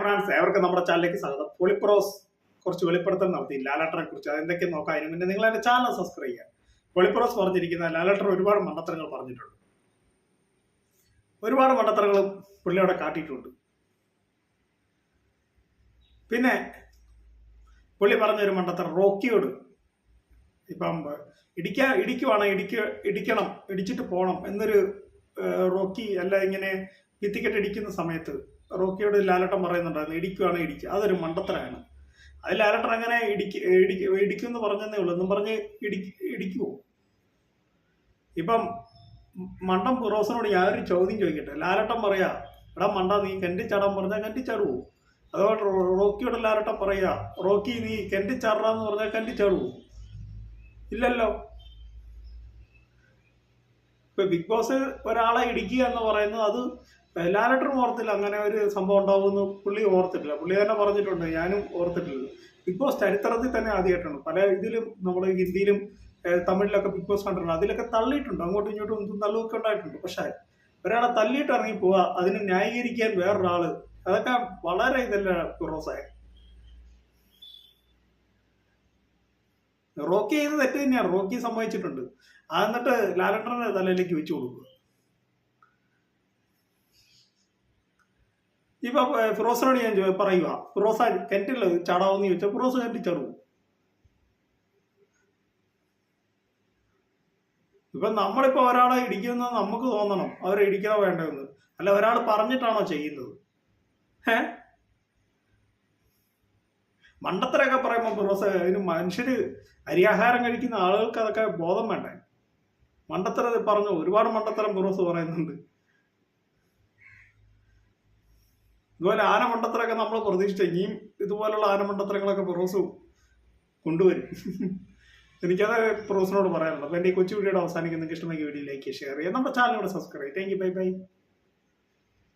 France അവർക്ക് നമ്മുടെ ചാനലിലേക്ക് സ്വാഗതം. പൊളിപ്രോസ് കുറച്ച് വെളിപ്പെടുത്തൽ നടത്തി. ലാലേട്ടനെ കുറിച്ച് അതെന്തൊക്കെ നോക്കാം അതിന് മുന്നേ. നിങ്ങൾ എന്റെ ചാനൽ സബ്സ്ക്രൈബ് ചെയ്യുക പൊളിപ്രോസ് പറഞ്ഞിരിക്കുന്ന ലാലാട്ടർ ഒരുപാട് മണ്ടത്തരങ്ങൾ പറഞ്ഞിട്ടുണ്ട്. ഒരുപാട് മണ്ടത്തരങ്ങളും പുള്ളി അവിടെ കാട്ടിയിട്ടുണ്ട്. പിന്നെ പുള്ളി പറഞ്ഞൊരു മണ്ടത്തരം റോക്കിയോട്. ഇപ്പം ഇടിക്കാ ഇടിക്കുവാണ് ഇടിക്ക ഇടിക്കണം ഇടിച്ചിട്ട് പോകണം എന്നൊരു റോക്കി അല്ല ഇങ്ങനെ ഭിത്തിക്കെട്ട് ഇടിക്കുന്ന സമയത്ത് റോക്കിയോട് ലാലട്ടം പറയുന്നുണ്ടായിരുന്നു ഇടിക്കുവാണ് ഇടിക്കുക അതൊരു മണ്ടത്തരമാണ്. അത് ലാലട്ടൻ അങ്ങനെ ഇടിക്ക് ഇടിക്ക് ഇടിക്കുമെന്ന് പറഞ്ഞതേ ഉള്ളൂ. എന്നും പറഞ്ഞ് ഇടി ഇടിക്കുവോ? ഇപ്പം മണ്ടം ഫിറോസിനോട് ഞാനൊരു ചോദ്യം ചോദിക്കട്ടെ. ലാലട്ടൻ പറയാ എടാ മണ്ട നീ കെണ്ടി ചാടാൻ പറഞ്ഞാൽ കെണ്ടി ചാടുവോ അതുപോലെ റോക്കിയോട് ലാലട്ടൻ പറയാ റോക്കി നീ കെണ്ടി ചാടാന്ന് പറഞ്ഞാൽ കെണ്ടി ചാടുവോ ഇല്ലല്ലോ. ഇപ്പൊ ബിഗ് ബോസ് ഒരാളെ ഇടിക്കുക എന്ന് പറയുന്നത് അത് ലാലട്ടനും ഓർത്തില്ല അങ്ങനെ ഒരു സംഭവം ഉണ്ടാവുമെന്ന് പുള്ളി ഓർത്തിട്ടില്ല. പുള്ളി തന്നെ പറഞ്ഞിട്ടുണ്ട് ഞാനും ഓർത്തിട്ടില്ല. ബോസ് ചരിത്രത്തിൽ തന്നെ ആദ്യമായിട്ടാണ്. പല ഇതിലും നമ്മൾ ഹിന്ദിയിലും തമിഴിലൊക്കെ ബിഗ് ബോസ് കണ്ടിട്ടുണ്ട്. അതിലൊക്കെ തള്ളിയിട്ടുണ്ട്. അങ്ങോട്ടും ഇങ്ങോട്ടും എന്തും തള്ളുമൊക്കെ ഉണ്ടായിട്ടുണ്ട്. പക്ഷേ ഒരാളെ തള്ളിയിട്ട് ഇറങ്ങി പോവുക അതിനെ ന്യായീകരിക്കാൻ വേറൊരാൾ അതൊക്കെ വളരെ ഇതല്ല റോസായ റോക്കി ചെയ്ത് തെറ്റ് തന്നെയാണ്. റോക്കി സമ്മതിച്ചിട്ടുണ്ട്. അതെന്നിട്ട് ലാലട്ടന്റെ തലയിലേക്ക് വെച്ചു കൊടുക്കുക. ഇപ്പൊ ഫിറോസിനോട് ഞാൻ പറയുക ഫിറോസ കിണറ്റിൽ ചാടാവെന്ന് ചോദിച്ചാൽ ഫിറോസ് കിണറ്റിൽ ചാടും. ഇപ്പൊ നമ്മളിപ്പോ ഒരാളെ ഇടിക്കുന്നത് നമുക്ക് തോന്നണം. അവരെ ഇടിക്കണോ വേണ്ടതെന്ന്. അല്ല ഒരാൾ പറഞ്ഞിട്ടാണോ ചെയ്യുന്നത്? ഏ മണ്ടത്തരൊക്കെ പറയുമ്പോൾ ഫിറോസ് അതിന് മനുഷ്യര് അരിയാഹാരം കഴിക്കുന്ന ആളുകൾക്ക് അതൊക്കെ ബോധം വേണ്ടേ? മണ്ടത്തരം പറഞ്ഞു. ഒരുപാട് മണ്ടത്തരം ഫിറോസ് പറയുന്നുണ്ട്. ഇതുപോലെ ആനമണ്ടത്തരമൊക്കെ നമ്മൾ പ്രതീക്ഷിച്ച ഇനിയും ഇതുപോലുള്ള ആനമണ്ടത്തരങ്ങളൊക്കെ പ്രൊഫസ് കൊണ്ടുവരും. എനിക്കത് പ്രൊഫസിനോട് പറയാനുള്ളത്. അപ്പോൾ എന്റെ ഈ കൊച്ചു വീഡിയോയുടെ അവസാനിക്കുന്ന ഇഷ്ടമെങ്കിൽ വീഡിയോ ലൈക്ക് ഷെയർ ചെയ്യുക. നമ്മുടെ ചാനലിനോട് subscribe thank you bye bye